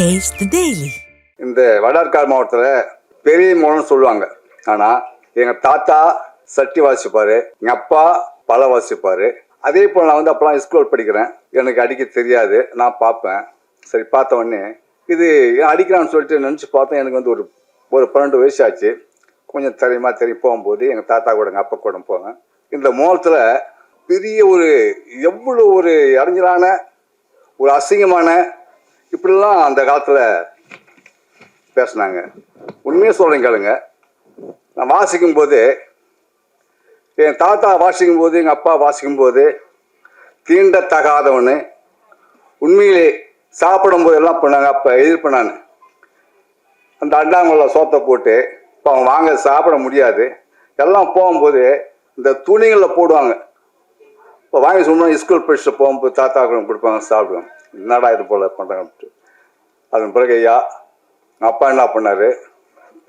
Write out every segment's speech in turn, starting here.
Taste the இந்த வடார்காடு மாவட்டத்தில் பெரிய மூலம்னு சொல்லுவாங்க. ஆனால் எங்கள் தாத்தா சட்டி வாசிப்பார் எங்கள் அப்பா பல வாசிப்பார். அதே போல் நான் வந்து அப்போலாம் ஸ்கூல் படிக்கிறேன். எனக்கு அடிக்க தெரியாது. நான் பார்ப்பேன். சரி பார்த்த உடனே இது ஏன் அடிக்கிறான்னு சொல்லிட்டு நினச்சி பார்த்தேன் எனக்கு வந்து ஒரு ஒரு பன்னெண்டு வயசு ஆச்சு. கொஞ்சம் தெரியுமா தெரியும். போகும்போது எங்கள் தாத்தா கூட எங்கள் அப்பா கூட போவேன். இந்த மோலத்தில் பெரிய ஒரு எவ்வளோ ஒரு இடைஞ்சலான ஒரு அசிங்கமான இப்படிலாம் அந்த காலத்தில் பேசினாங்க. உண்மையாக சொல்கிறேன் கேளுங்க. நான் வாசிக்கும் போது என் தாத்தா வாசிக்கும் போது எங்கள் அப்பா வாசிக்கும் போது தீண்டத்தகாதவனு உண்மையிலே சாப்பிடும் போதெல்லாம் பண்ணாங்க. அப்போ எதிர்ப்பு நான். அந்த அண்டாங்குள்ள சோத்தை போட்டு இப்போ அவன் வாங்க சாப்பிட முடியாது. எல்லாம் போகும்போது இந்த துணிகளில் போடுவாங்க. இப்போ வாங்கி சொன்னோம் ஸ்கூல் படிச்சுட்டு போகும்போது தாத்தா கொடுப்பாங்க சாப்பிடுவாங்க. என்னடா இது போல் பண்ணுறாங்க அதன் பிறகு ஐயா எங்கள் அப்பா என்ன பண்ணார்?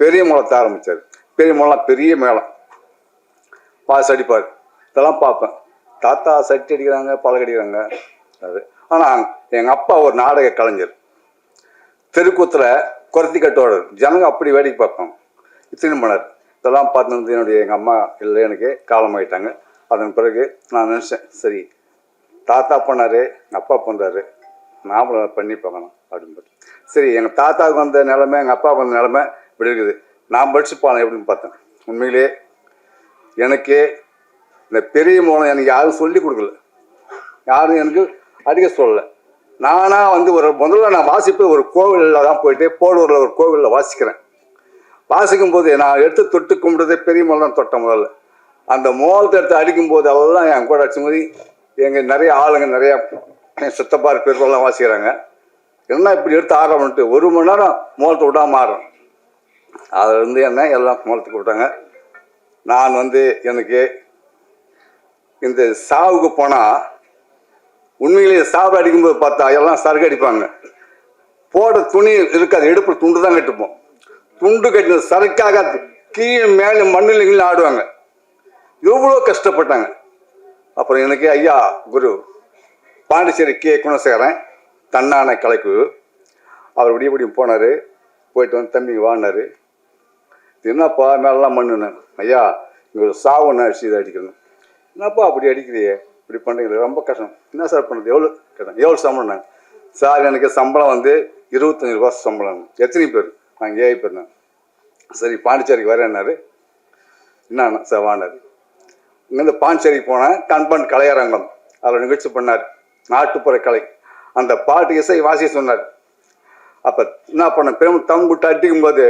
பெரிய முளத்தை ஆரம்பித்தார் பெரிய முளம் பெரிய மேளம். பாஸ் அடிப்பார் இதெல்லாம் பார்ப்பேன். தாத்தா சட்டி அடிக்கிறாங்க பழகடிக்கிறாங்க அது. ஆனால் எங்கள் அப்பா ஒரு நாடக கலைஞர். தெருக்கூத்தில் குரத்தி கட்டோடர் ஜனங்க அப்படி வேடிக்கை பார்ப்பாங்க. இத்தனை பண்ணார். இதெல்லாம் பார்த்து வந்து என்னுடைய எங்கள் அம்மா இல்லை எனக்கு காலமாயிட்டாங்க அதன் பிறகு நான் நினச்சேன் சரி தாத்தா பண்ணார் எங்கள் அப்பா பண்ணுறாரு நாமளும் பண்ணி பார்க்கணும் அப்படின்னு சரி எங்கள் தாத்தாவுக்கு வந்த நிலமை எங்கள் அப்பாவுக்கு வந்த நிலமை இப்படி இருக்குது. நான் படிச்சு போனேன் எப்படின்னு பார்த்தேன். உண்மையிலே எனக்கு இந்த பெரிய மூலம் எனக்கு யாரும் சொல்லி கொடுக்கல. யாரும் எனக்கு அடிக்க சொல்லலை. நானாக வந்து ஒரு முதல்ல நான் வாசிப்பு ஒரு கோவிலில் தான் போயிட்டு போடூரில் ஒரு கோவிலில் வாசிக்கிறேன். வாசிக்கும் போது நான் எடுத்து தொட்டு கும்பிடுறதே பெரிய மூலம் தொட்டேன் முதல்ல. அந்த மோலத்தை எடுத்து அடிக்கும்போது அவெல்லாம் என் கூட அடிச்சும் போது எங்கள் நிறைய ஆளுங்க நிறையா சித்தப்பார் பெருக்கெல்லாம் வாசிக்கிறாங்க. என்ன இப்படி எடுத்து ஆரம்பிட்டு ஒரு மணி நேரம் மோலத்தை விடாம மாறும். அதில் என்ன எல்லாம் மோலத்துக்கு விட்டாங்க. நான் வந்து எனக்கு இந்த சாவுக்கு போனால் உண்மையிலேயே சாவு அடிக்கும்போது பார்த்தா எல்லாம் சரக்கு அடிப்பாங்க. போட துணி இருக்காது எடுப்பு துண்டு தான் கட்டுப்போம். துண்டு கட்டின சரக்காக கீழே மேலே மண்ணில் ஆடுவாங்க. எவ்வளோ கஷ்டப்பட்டாங்க. அப்புறம் எனக்கு ஐயா குரு பாண்டிச்சேரி கே. குணசேகரன் தன்னான கலைக்கு அவர் விடிய விடியும் போனார். போயிட்டு வந்து தம்பி வாங்கினார் என்னப்பா மேலாம் மண்ணுன்னு ஐயா இங்கே ஒரு சாவு அடிச்சு இதை அடிக்கணும் என்னப்பா அப்படி அடிக்கிறியே? இப்படி பண்ணுறீங்க ரொம்ப கஷ்டம். என்ன சார் பண்ணுறது? எவ்வளோ கேட்டேன் எவ்வளோ சம்பளம்னாங்க சார் எனக்கு சம்பளம் வந்து இருபத்தஞ்சி ரூபா சம்பளம். எத்தனை பேர்? நாங்கள் ஏஐ பேர் சரி பாண்டிச்சேரிக்கு வரேன்னாரு என்ன சார் வானார் இங்கேருந்து பாண்டிச்சேரிக்கு போனேன். கண்பன் கலையரங்கம். அதில் நிகழ்ச்சி பண்ணார். நாட்டுப்புற கலை அந்த பாட்டு இசை வாசி சொன்னார். அப்போ என்ன பண்ண பெரும் தம்புட்டு அடிக்கும் போது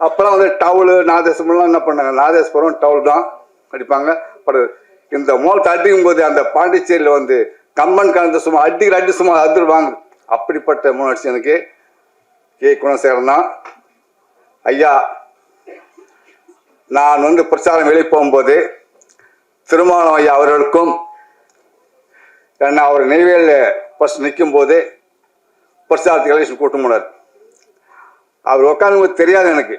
அப்போலாம் வந்து டவுலு நாதேஸ்வரம்லாம் என்ன பண்ணாங்க நாதேஸ்வரம் டவுல் தான் அடிப்பாங்க. பட் இந்த மோலத்தை அடிக்கும் போது அந்த பாண்டிச்சேரியில் வந்து கம்பன் கலந்த சும்மா அடிக்கிற அடி சும்மா அதிர்வாங்க. அப்படிப்பட்ட முயற்சி எனக்கு. கே. குணசேகரன் தான். ஐயா நான் வந்து பிரச்சாரம் வெளியே போகும்போது திருமாவளம் ஐயா அவர்களுக்கும் ஏன்னா அவர் நெய்வேலியில் ஃபஸ்ட் நிற்கும் போது பிரச்சாரத்துக்கு எலெக்ஷன் கூட்டம் போனார். அவர் உட்காந்து தெரியாது எனக்கு.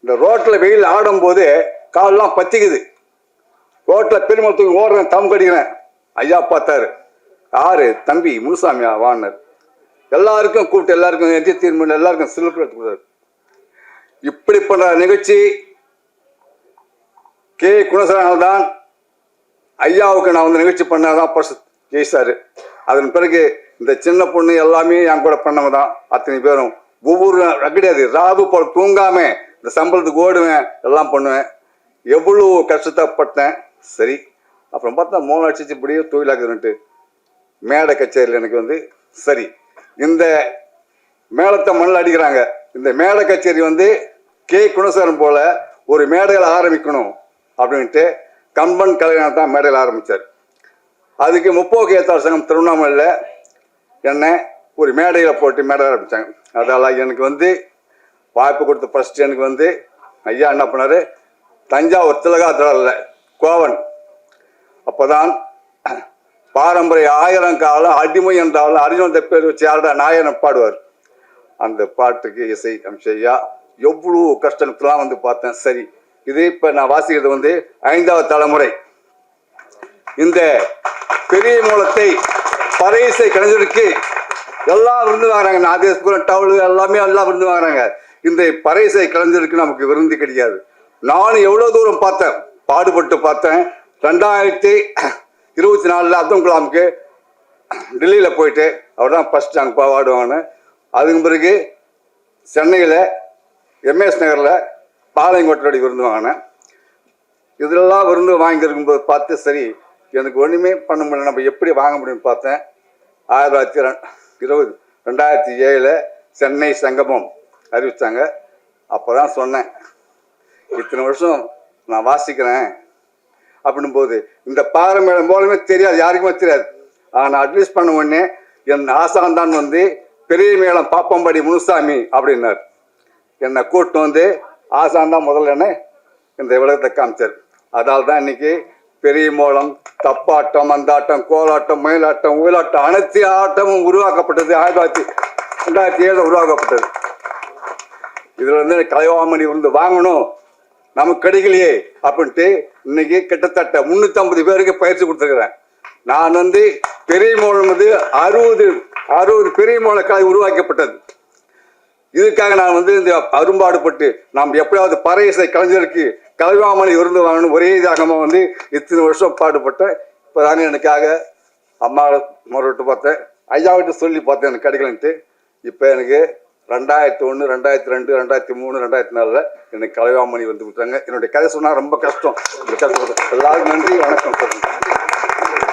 இந்த ரோட்டில் வெயில் ஆடும்போது காலெல்லாம் பத்திக்குது. ரோட்டில் பெருமளத்துக்கு ஓடுறேன் தம் கடிக்கிறேன். ஐயா பார்த்தாரு. ஆறு தம்பி முனுசாமியா? வாங்கினார் எல்லாருக்கும் கூப்பிட்டு எல்லாருக்கும் எஜி தீர்மானம் எல்லாருக்கும் சிலிப்பு எடுத்து கொடுத்தாரு. இப்படி பண்ணுற நிகழ்ச்சி கே. குணசரனால் தான் ஐயாவுக்கு நான் வந்து நிகழ்ச்சி பண்ணாதான் பர்ஸ் ஜெயிச்சார். அதன் பிறகு இந்த சின்ன பொண்ணு எல்லாமே என் கூட பண்ணவங்க தான் அத்தனை பேரும். ஒவ்வொரு கிடையாது. ராவு போல் தூங்காம இந்த சம்பளத்துக்கு ஓடுவேன் எல்லாம் பண்ணுவேன். எவ்வளோ கஷ்டப்பட்டேன் சரி. அப்புறம் பார்த்தா மூணு அடிச்சு இப்படியே தொழிலாக்குதுன்ட்டு மேடை கச்சேரியில் எனக்கு வந்து சரி. இந்த மேளத்தை மண்ணில் அடிக்கிறாங்க. இந்த மேடை கச்சேரி வந்து கே. குணசேகரன் போல ஒரு மேடையில் ஆரம்பிக்கணும் அப்படின்ட்டு கம்பன் கலைஞர் தான் மேடையில் ஆரம்பித்தார் அதுக்கு முப்போக்கு ஏத்தார் சங்கம் திருவண்ணாமலையில் என்னை ஒரு மேடையில் போட்டு மேடை ஆரம்பித்தாங்க அதால் எனக்கு வந்து வாய்ப்பு கொடுத்த ஃபஸ்ட்டு எனக்கு வந்து ஐயா என்ன பண்ணார்? தஞ்சாவூர் திலகாத்திரில் கோவன். அப்போ தான் பாரம்பரிய ஆயிரம் காலம் அடிமை என்றாலும் அர்ஜுனத்தை பேர் வச்சு யாரடா நாயனை பாடுவார். அந்த பாட்டுக்கு இசை அம்சையா எவ்வளோ கஷ்டத்துலாம் வந்து பார்த்தேன். சரி இது இப்போ நான் வாசிக்கிறது வந்து ஐந்தாவது தலைமுறை. இந்த பெரிய மூலத்தை பறையிசை கலைஞருக்கு எல்லாம் விருந்து வாங்குறாங்க. நாதேஸ்வரம் டவுலு எல்லாமே எல்லாம் விருந்து வாங்குறாங்க. இந்த பறைசை கலைஞருக்கு நமக்கு விருந்து கிடையாது. நானும் எவ்வளோ தூரம் பார்த்தேன். பாடுபட்டு பார்த்தேன். ரெண்டாயிரத்தி இருபத்தி நாலில் அப்துல் கலாமுக்கு டெல்லியில் போயிட்டு அவர் தான் ஃபஸ்ட் அங்கே பாடுவாங்கன்னு. அதுக்கு பிறகு சென்னையில் எம்எஸ் நகரில் பாளையங்கோட்டோட விருந்து வாங்கினேன். இதெல்லாம் விருந்து வாங்கியிருக்கும்போது பார்த்து சரி எனக்கு ஒன்றுமே பண்ண முடியல. நம்ம எப்படி வாங்க முடியும்னு பார்த்தேன். ஆயிரத்தி தொள்ளாயிரத்தி இருபது ரெண்டாயிரத்தி ஏழில் சென்னை சங்கமம் அறிவித்தாங்க அப்போ தான் சொன்னேன் இத்தனை வருஷம் நான் வாசிக்கிறேன் அப்படின்னும் போது இந்த பாரம்பரியம் மூலமே தெரியாது யாருக்குமே தெரியாது. ஆனால் அட்வைஸ் பண்ண உடனே என் ஆசான் தான் வந்து பெரிய மேளம் பாப்பம்படி முனுசாமி அப்படின்னார். என்னை கூட்டு வந்து ஆசான் தான் முதல்லன்னு இந்த உலகத்தை காமிச்சார். அதால் தான் இன்னைக்கு பெரிய மோளம் தப்பாட்டம் அந்தாட்டம் கோலாட்டம் மயிலாட்டம் உயிலாட்டம் அனைத்து ஆட்டமும் உருவாக்கப்பட்டது ஆயிரத்தி தொள்ளாயிரத்தி ரெண்டாயிரத்தி ஏழில் உருவாக்கப்பட்டது. இதில் வந்து கலைவாமணி வந்து வாங்கணும் நமக்கு கிடைக்கலையே அப்படின்ட்டு இன்னைக்கு கிட்டத்தட்ட முந்நூற்றம்பது பேருக்கு பயிற்சி கொடுத்துருக்குறேன். நான் வந்து பெரிய மோளம் வந்து அறுபது அறுபது பெரிய மோள கலை உருவாக்கப்பட்டது. இதுக்காக நான் வந்து இந்த அரும்பாடுபட்டு நாம் எப்படியாவது பறையசை கலைஞருக்கு கலைவாமணி இருந்து வாங்கணும் ஒரே இதாகமாக வந்து இத்தனை வருஷம் பாடுபட்டேன் இப்போ தாங்க எனக்காக அம்மா முறைவிட்டு பார்த்தேன். ஐயாவிட்ட சொல்லி பார்த்தேன் எனக்கு கிடைக்கலன்ட்டு இப்போ எனக்கு ரெண்டாயிரத்தி ஒன்று ரெண்டாயிரத்தி ரெண்டு ரெண்டாயிரத்தி மூணு ரெண்டாயிரத்தி நாலில் எனக்கு கலைவாமணி வந்து விட்டாங்க. என்னுடைய கதை சொன்னால் ரொம்ப கஷ்டம். கஷ்டம் எல்லாருக்கும் நன்றி வணக்கம். சொல்லுங்கள்